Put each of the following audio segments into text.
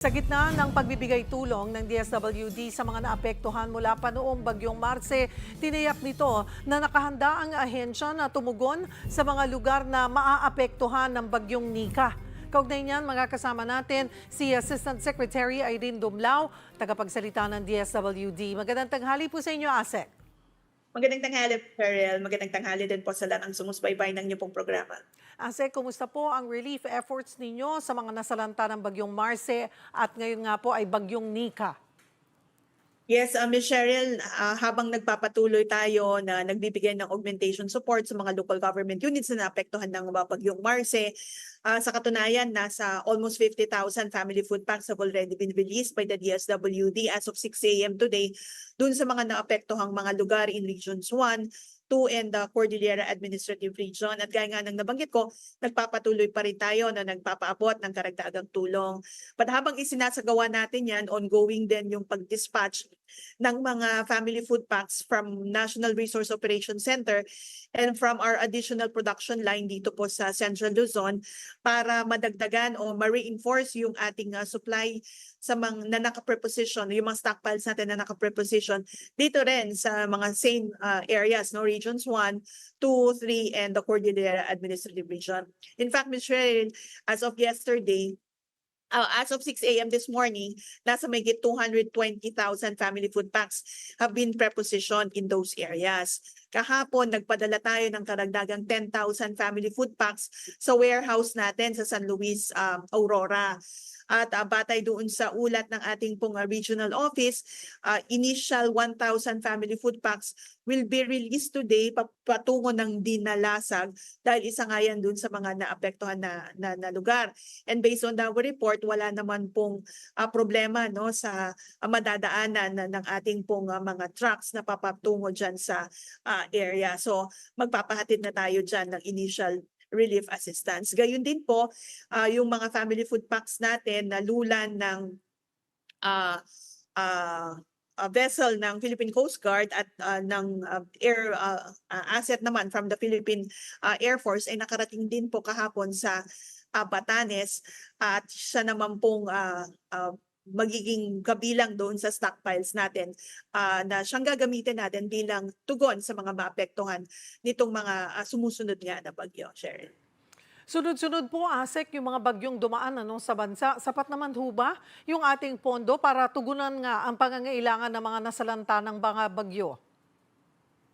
Sa gitna ng pagbibigay tulong ng DSWD sa mga naapektuhan mula pa noong Bagyong Marse, tiniyak nito na nakahanda ang ahensya na tumugon sa mga lugar na maaapektuhan ng Bagyong Nika. Kaugnay niyan, mga kasama natin si Assistant Secretary Irene Dumlao, tagapagsalita ng DSWD. Magandang tanghali po sa inyo, ASEC. Magandang tanghali, Perel. Magandang tanghali din po sa lahat ng sumusubaybay ng inyong pong programa. ASEC, kumusta po ang relief efforts ninyo sa mga nasalanta ng Bagyong Marse at ngayon nga po ay Bagyong Nika? Yes, uh, Ms. Cheryl, ah, habang nagpapatuloy tayo na nagbibigay ng augmentation support sa mga local government units na naapektuhan ng bagyong Marse, ah, sa katunayan, nasa almost 50,000 family food packs have already been released by the DSWD as of 6 a.m. today dun sa mga naapektuhang mga lugar in Regions 1, 2, and the Cordillera Administrative Region. At gaya nga ng nabanggit ko, nagpapatuloy pa rin tayo na nagpapaabot ng karagdagang tulong. But habang isinasagawa natin yan, ongoing din yung pag-dispatch ng mga family food packs from National Resource Operations Center and from our additional production line dito po sa Central Luzon para madagdagan o ma-reinforce yung ating uh, supply sa mga na naka-preposition, yung mga stockpiles natin na naka-preposition dito rin sa mga same uh, areas, no regions 1, 2, 3, and the Cordillera Administrative Region. In fact, Ms. Cheryl, as of yesterday, uh, as of 6 a.m. this morning, nasa may 220,000 family food packs have been prepositioned in those areas. Kahapon, nagpadala tayo ng karagdagang 10,000 family food packs sa warehouse natin sa San Luis, um, Aurora. At uh, batay doon sa ulat ng ating pong uh, regional office, uh, initial 1,000 family food packs will be released today pa- patungo ng dinalasag dahil isa nga yan doon sa mga naapektuhan na, na, na lugar. And based on our report, wala naman pong uh, problema no sa uh, madadaanan na, ng ating pong uh, mga trucks na papatungo dyan sa uh, area. So magpapahatid na tayo dyan ng initial relief assistance. Gayun din po, uh, yung mga family food packs natin na lulan ng uh, uh, uh, vessel ng Philippine Coast Guard at uh, ng uh, air uh, asset naman from the Philippine uh, Air Force ay nakarating din po kahapon sa uh, Batanes at siya naman pong uh, uh, magiging kabilang doon sa stockpiles natin uh, na siyang gagamitin natin bilang tugon sa mga maapektuhan nitong mga uh, sumusunod nga na bagyo, Sharon. Sunod-sunod po, ASEC, yung mga bagyong dumaan ano, sa bansa. Sapat naman ho ba yung ating pondo para tugunan nga ang pangangailangan ng mga nasalanta ng mga bagyo?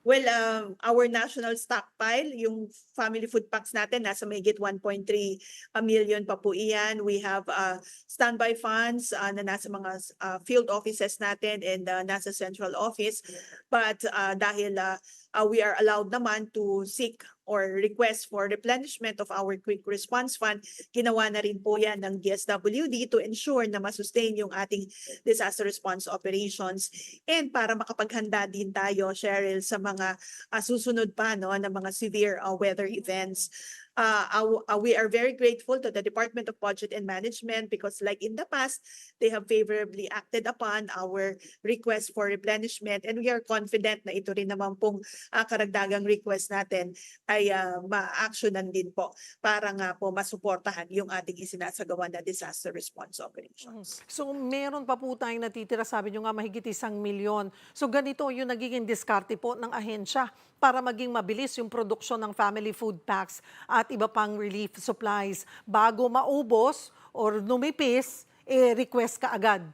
Well, um, our national stockpile, yung family food packs natin, nasa mahigit 1.3 million pa po iyan. We have uh, standby funds uh, na nasa mga uh, field offices natin and uh, nasa central office. But uh, dahil uh, uh, we are allowed naman to seek or request for replenishment of our quick response fund, ginawa na rin po yan ng DSWD to ensure na masustain yung ating disaster response operations and para makapaghanda din tayo, Cheryl, sa mga uh, susunod pa no, ng mga severe uh, weather events. Uh, uh, we are very grateful to the Department of Budget and Management because like in the past, they have favorably acted upon our request for replenishment and we are confident na ito rin naman pong uh, karagdagang request natin ay uh, ma-actionan din po para nga po masuportahan yung ating isinasagawa na disaster response operations. So meron pa po tayong natitira, sabi nyo nga mahigit isang milyon. So ganito yung nagiging diskarte po ng ahensya para maging mabilis yung produksyon ng family food packs at iba pang relief supplies bago maubos or numipis, eh, request ka agad.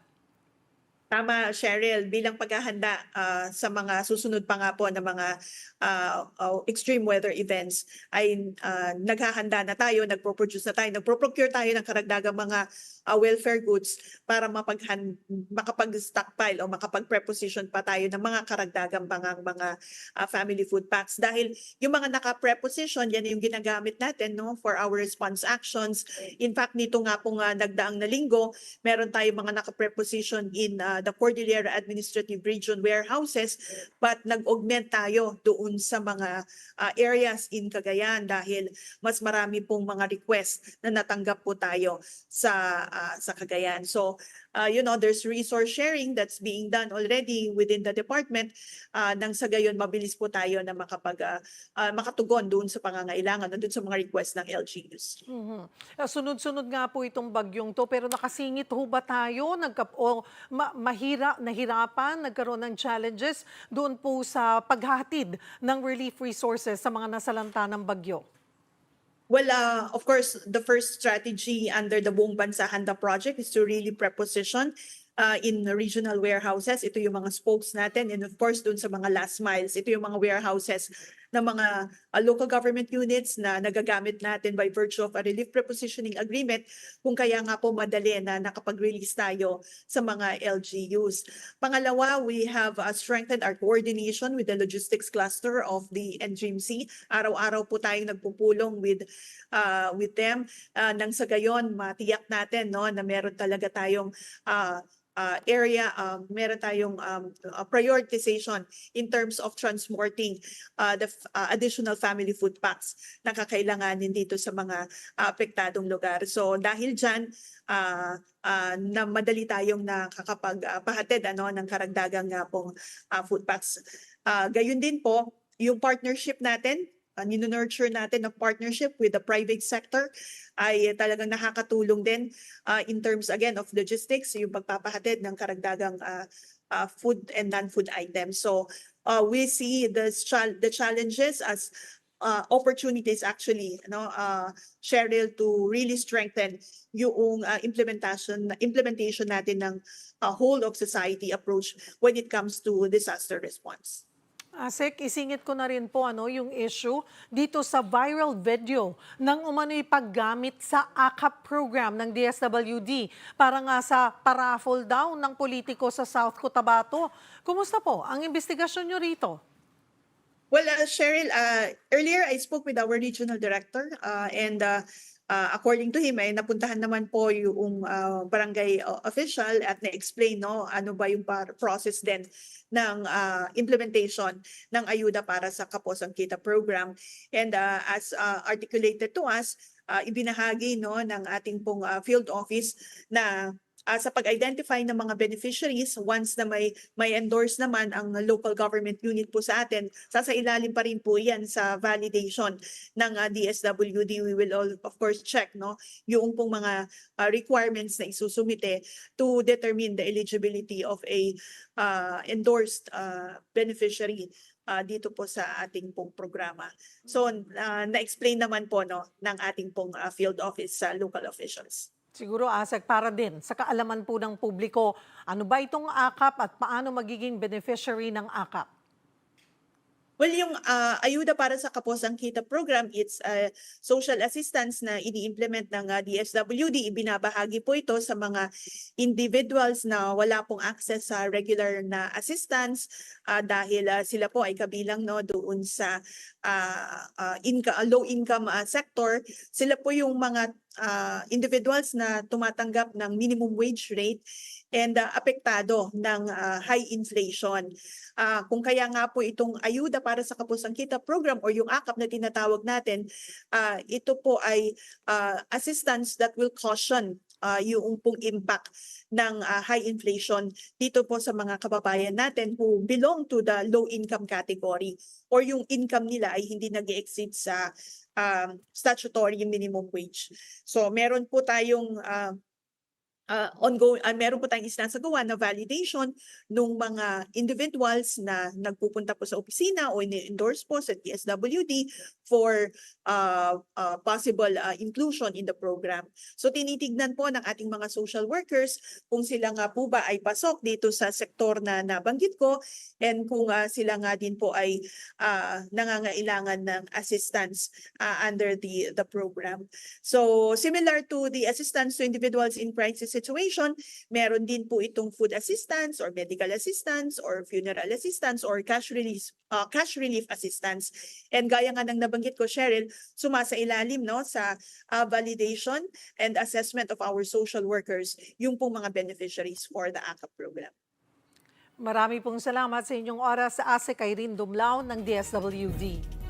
Tama, Cheryl, bilang paghahanda ah, sa mga susunod pa nga po na mga ah, extreme weather events ay ah, naghahanda na tayo, nagpo-produce na tayo, nagpo-procure tayo ng karagdagang mga ah, welfare goods para mapaghan makapag-stockpile o makapag-preposition pa tayo ng mga karagdagang mga mga ah, family food packs dahil yung mga naka-preposition yan yung ginagamit natin no for our response actions. In fact, nito nga po nga nagdaang na linggo, meron tayong mga naka-preposition in ah, the Cordillera Administrative Region warehouses but nag-augment tayo doon sa mga ah, areas in Cagayan dahil mas marami pong mga request na natanggap po tayo sa ah, sa Cagayan. So, uh, you know, there's resource sharing that's being done already within the department uh, nang sa gayon mabilis po tayo na makapag ah, ah, makatugon doon sa pangangailangan, doon sa mga request ng LGUs. Mhm. Ah, Sunod-sunod nga po itong bagyong to, pero nakasingit ho ba tayo? Nagka, o ma- mahira, nahirapan, nagkaroon ng challenges doon po sa paghatid ng relief resources sa mga nasalanta ng bagyo? Well, uh, of course, the first strategy under the Buong Bansa Handa project is to really preposition uh, in regional warehouses. Ito yung mga spokes natin. And of course, dun sa mga last miles, ito yung mga warehouses ng mga uh, local government units na nagagamit natin by virtue of a relief prepositioning agreement kung kaya nga po madali na nakapag-release tayo sa mga LGUs. Pangalawa, we have uh, strengthened our coordination with the logistics cluster of the NGMC. Araw-araw po tayong nagpupulong with uh, with them uh, nang sa gayon matiyak natin no na meron talaga tayong uh, uh, area um, meron tayong um, uh, prioritization in terms of transporting uh, the uh, additional family food packs na kakailanganin dito sa mga uh, apektadong lugar. So dahil diyan uh, uh, na madali tayong nakakapagpahatid ano ng karagdagang nga pong uh, food packs. Uh, gayun din po yung partnership natin uh, nurture natin ng partnership with the private sector ay talagang nakakatulong din uh, in terms again of logistics, yung pagpapahatid ng karagdagang uh, uh, food and non-food items. So uh, we see the, the challenges as uh, opportunities actually, no, uh, Cheryl, to really strengthen yung uh, implementation implementation natin ng uh, whole of society approach when it comes to disaster response. Asek, isingit ko na rin po ano, yung issue dito sa viral video ng umano'y paggamit sa AKAP program ng DSWD para nga sa paraffle daw ng politiko sa South Cotabato. Kumusta po ang investigasyon nyo rito? Well, uh, Cheryl, uh, earlier I spoke with our regional director uh, and uh, uh, according to him, ay napuntahan naman po yung uh, barangay uh, official at na-explain no, ano ba yung process din ng uh, implementation ng ayuda para sa Kaposang Kita program. And uh, as uh, articulated to us, uh, ibinahagi no, ng ating pong uh, field office na uh, sa pag-identify ng mga beneficiaries once na may may endorse naman ang local government unit po sa atin sasailalim pa rin po yan sa validation ng uh, DSWD we will all of course check no yung pong mga uh, requirements na isusumite to determine the eligibility of a uh, endorsed uh, beneficiary uh, dito po sa ating pong programa. So uh, na-explain naman po no ng ating pong uh, field office sa local officials. Siguro, Asek, para din sa kaalaman po ng publiko, ano ba itong AKAP at paano magiging beneficiary ng AKAP? Well, yung ah, ayuda para sa Kaposang Kita program, it's a social assistance na ini-implement ng ah, DSWD. Ibinabahagi po ito sa mga individuals na wala pong access sa regular na assistance ah, dahil ah, sila po ay kabilang no doon sa ah, ah, inca- low income ah, sector. Sila po yung mga ah, individuals na tumatanggap ng minimum wage rate and ah, apektado ng ah, high inflation. Ah, kung kaya nga po itong ayuda para sa Kapusang Kita program or yung AKAP na tinatawag natin, ah, ito po ay ah, assistance that will caution ah, yung pong impact ng ah, high inflation dito po sa mga kababayan natin who belong to the low income category or yung income nila ay hindi nag exceed sa um, statutory minimum wage. So meron po tayong ah, uh, ongoing, uh, meron po tayong isinasagawa na validation ng mga individuals na nagpupunta po sa opisina o ini-endorse po sa TSWD for uh, uh, possible uh, inclusion in the program. So tinitignan po ng ating mga social workers kung sila nga po ba ay pasok dito sa sektor na nabanggit ko and kung uh, sila nga din po ay uh, nangangailangan ng assistance uh, under the the program. So similar to the assistance to individuals in crisis situation, meron din po itong food assistance or medical assistance or funeral assistance or cash relief uh, cash relief assistance. And gaya nga ng nabanggit ko Cheryl, sumasa ilalim no sa uh, validation and assessment of our social workers yung pong mga beneficiaries for the ACAP program. Marami pong salamat sa inyong oras sa ASEC Irene Dumlao ng DSWD.